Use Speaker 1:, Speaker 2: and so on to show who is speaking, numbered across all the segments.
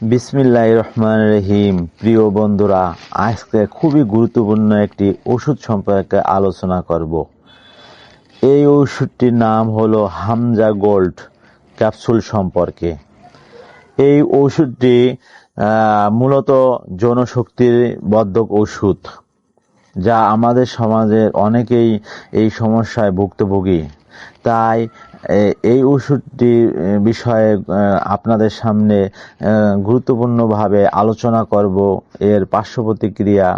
Speaker 1: বিসমিল্লাহ রহমান রহিম। প্রিয় বন্ধুরা, আজকে খুবই গুরুত্বপূর্ণ একটি ওষুধ সম্পর্কে আলোচনা করব। এই ওষুধটির নাম হলো হামজা গোল্ড ক্যাপসুল সম্পর্কে। এই ওষুধটি মূলত জনশক্তির বদ্ধক ওষুধ, যা আমাদের সমাজের অনেকেই এই সমস্যায় ভুক্তভোগী। তাই এই ওষুধটি বিষয়ে আপনাদের সামনে গুরুত্বপূর্ণভাবে আলোচনা করব। এর পার্শ্ব প্রতিক্রিয়া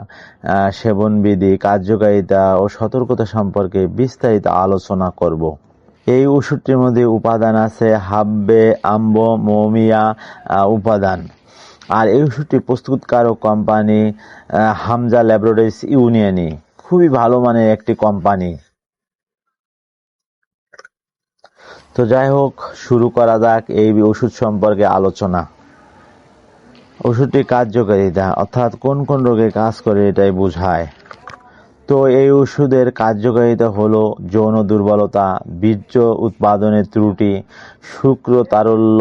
Speaker 1: সেবনবিধি, কার্যকারিতা ও সতর্কতা সম্পর্কে বিস্তারিত আলোচনা করব। এই ওষুধটির মধ্যে উপাদান আছে হাব্বে, আম্ব, মমিয়া উপাদান। আর এই ওষুধটি প্রস্তুতকারক কোম্পানি হামজা ল্যাবরেটরিজ ইউনিয়নই। খুবই ভালো মানের একটি কোম্পানি। তো যাই হোক, শুরু করা যাক এই ওষুধ সম্পর্কে আলোচনা। ওষুধটির কার্যকারিতা, অর্থাৎ কোন কোন রোগে কাজ করে এটাই বোঝায়। তো এই ওষুধের কার্যকারিতা হলো যৌন দুর্বলতা, বীর্য উৎপাদনের ত্রুটি, শুক্র তারল্য,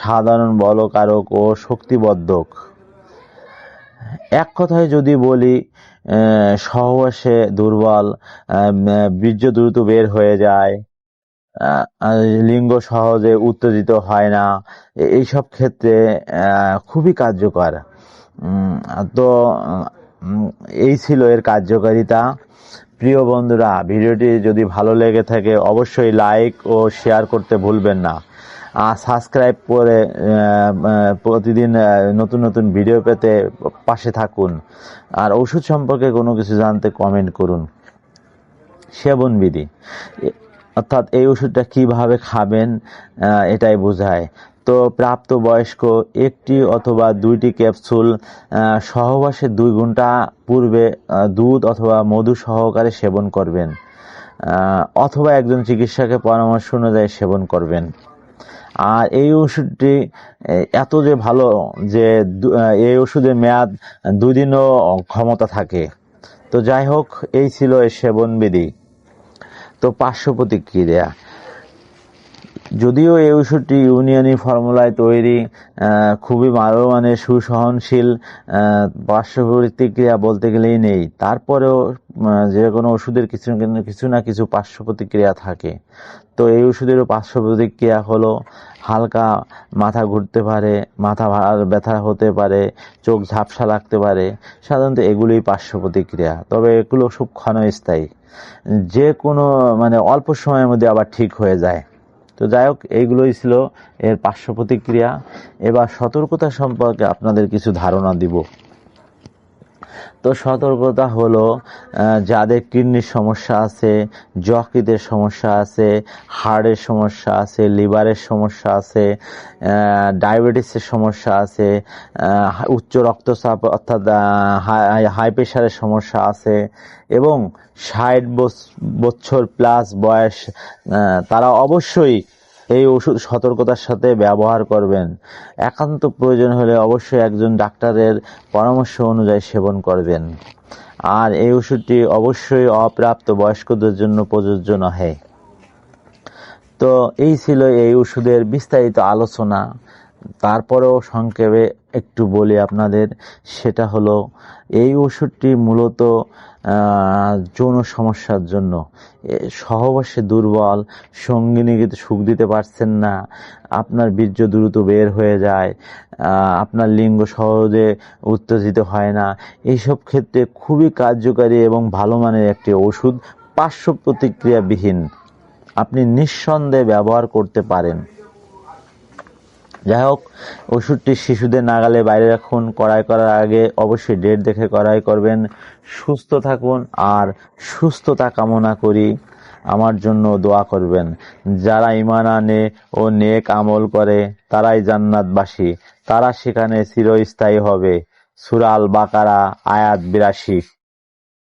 Speaker 1: সাধারণ বলকারক ও শক্তিবর্ধক। এক কথায় যদি বলি সহবাসে দুর্বল বীর্য দ্রুত বের হয়ে যায় লিঙ্গ সহজে উত্তেজিত হয় না। এইসব ক্ষেত্রে খুবই কার্যকর। তো এই ছিল এর কার্যকারিতা। প্রিয় বন্ধুরা, ভিডিওটি যদি ভালো লেগে থাকে, অবশ্যই লাইক ও শেয়ার করতে ভুলবেন না। আর সাবস্ক্রাইব করে প্রতিদিন নতুন নতুন ভিডিও পেতে পাশে থাকুন। আর ওষুধ সম্পর্কে কোনো কিছু জানতে কমেন্ট করুন। সেবনবিধি এ- অর্থাৎ এই ওষুধটা কীভাবে খাবেন এটাই বোঝায়। তো প্রাপ্ত বয়স্ক একটি অথবা দুইটি ক্যাপসুল সহবাসে দুই ঘণ্টা পূর্বে দুধ অথবা মধু সহকারে সেবন করবেন অথবা একজন চিকিৎসকের পরামর্শ অনুযায়ী সেবন করবেন। আর এই ওষুধটি এত যে ভালো যে এই ওষুধের মেয়াদ দুদিনও ক্ষমতা থাকে। তো যাই হোক, এই ছিল এই সেবনবিধি তো পার্শ্ব প্রতিক্রিয়া। যদিও এই ওষুধটি ইউনিয়নি ফর্মুলায় তৈরি খুবই ভালো মানে সুসহনশীল পার্শ্ব প্রতিক্রিয়া বলতে গেলেই নেই। তারপরেও যে কোনো ওষুধের কিছু কিছু না কিছু পার্শ্ব প্রতিক্রিয়া থাকে। তো এই ওষুধেরও পার্শ্ব প্রতিক্রিয়া হলো, হালকা মাথা ঘুরতে পারে, মাথা ব্যথা হতে পারে, চোখ ঝাপসা লাগতে পারে। সাধারণত এগুলোই পার্শ্ব প্রতিক্রিয়া। তবে এগুলো খুব ক্ষণস্থায়ী যে কোনো মানে অল্প সময়ের মধ্যে আবার ঠিক হয়ে যায়। তো যাই হোক, এইগুলোই ছিল এর পার্শ্ব প্রতিক্রিয়া। এবার সতর্কতা সম্পর্কে আপনাদের কিছু ধারণা দিব। তো সতর্কতা হলো যাদের কিডনির সমস্যা আছে, যকৃতের সমস্যা আছে হার্টের সমস্যা আছে, লিভারের সমস্যা আছে ডায়াবেটিসের সমস্যা আছে উচ্চ রক্তচাপ অর্থাৎ হাই প্রেশারের সমস্যা আছে, এবং ষাট বছ- বছর প্লাস বয়স তারা অবশ্যই এই ওষুধ সতর্কতার সাথে ব্যবহার করবেন। একান্ত প্রয়োজন হলে অবশ্যই একজন ডাক্তারের পরামর্শ অনুযায়ী সেবন করবেন। আর এই ওষুধটি অবশ্যই অপ্রাপ্ত বয়স্কদের জন্য প্রযোজ্য নহে। তো এই ছিল এই ওষুধের বিস্তারিত আলোচনা। তারপরেও সংক্ষেপে একটু বলি আপনাদের, সেটা হলো এই ওষুধটি মূলত যৌন সমস্যার জন্য। সহবাসে দুর্বল সঙ্গিনী সঙ্গিনীকে সুখ দিতে পারছেন না, আপনার বীর্য দ্রুত বের হয়ে যায় আপনার লিঙ্গ সহজে উত্তেজিত হয় না। এইসব ক্ষেত্রে খুবই কার্যকারী এবং ভালো মানের একটি ওষুধ, পার্শ্ব প্রতিক্রিয়াবিহীন। আপনি নিঃসন্দেহে ব্যবহার করতে পারেন। যাই হোক ওষুধটি শিশুদের নাগালে বাইরে রাখুন, কড়াই করার আগে অবশ্যই ডেট দেখে কড়াই করবেন। সুস্থ থাকুন আর সুস্থতা কামনা করি। আমার জন্য দোয়া করবেন। যারা ইমান আনে ও নেক আমল করে, তারাই জান্নাতবাসী। তারা সেখানে চিরস্থায়ী হবে। সুরাল বাকারা আয়াত বিরাশি।